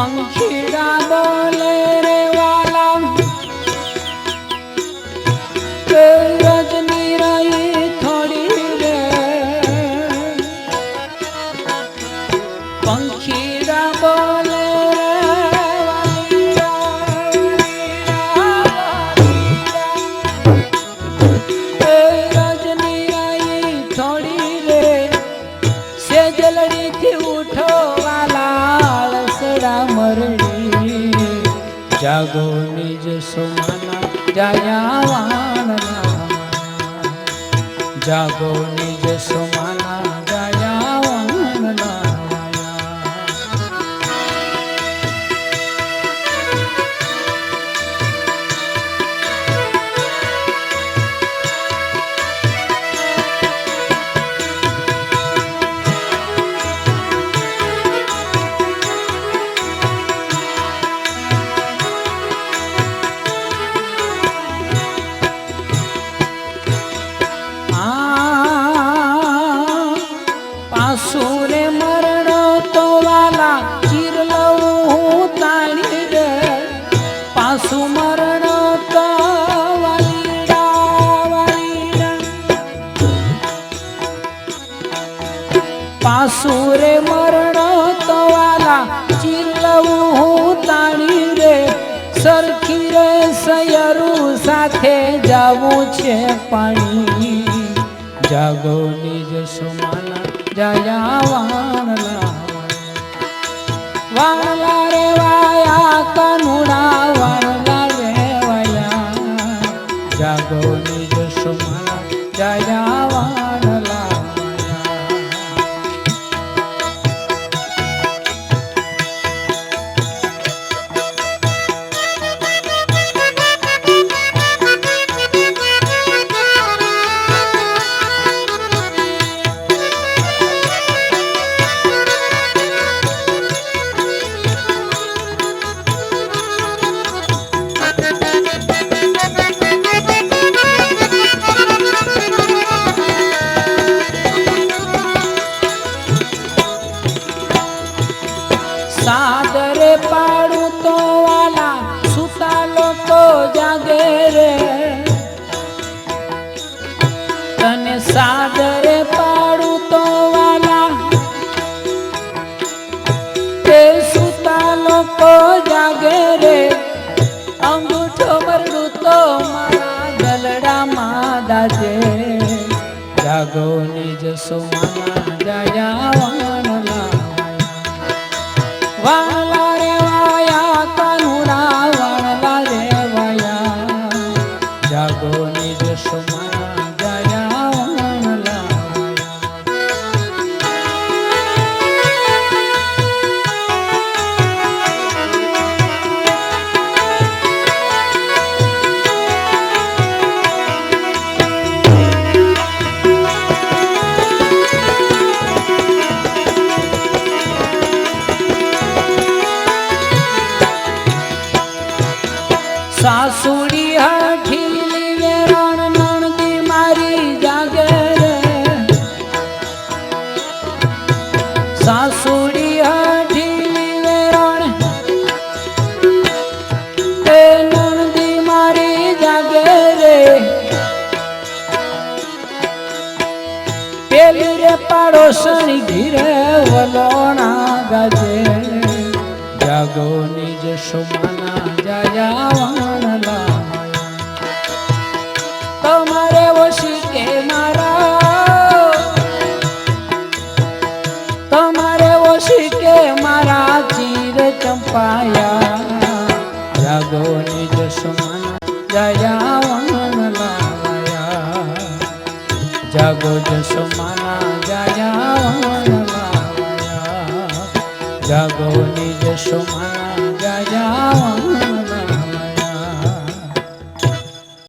પંખીડા બોલે રે વાલા. રજની રહી થોડી રે પંખીડા જાગો નિજ સુમના જયા જાગો નિજ સુમના પાસુરે મરણ તવાલા વાલા હું તાણી રે. સરખી રે સયરું સાથે જવું છે પાણી. જાગો નિજ સુમાના જયા વાણલા. વાણલા રે વાયા કનુડા વાણલા રે વાયા. જાગો નિજ સુમાના જયા વાણલા. લોકો જાગે રે. તને સાદરે પાડું તો વાલા. તે સુતા લોકો જાગે રે. અંગૂઠો મરડું તો મારા ગલડામાં દાજે. જાગો નિજ સુમાના જયા વાણલા સાસુડી હાઠી વેરણ નણદી મારી જાગે સાસુડી હાઠી વેરણ એ નણદી મારી જાગે રે પેલી રે પાડોશણી ઘીરે વલોણા ગાજે જાગો નિજ સુમના જયા વાણલા વશી કે મારા ચીર ચંપાયા જાગો નિજ સુમના જયા વાણલા જાગો જસમાના જયા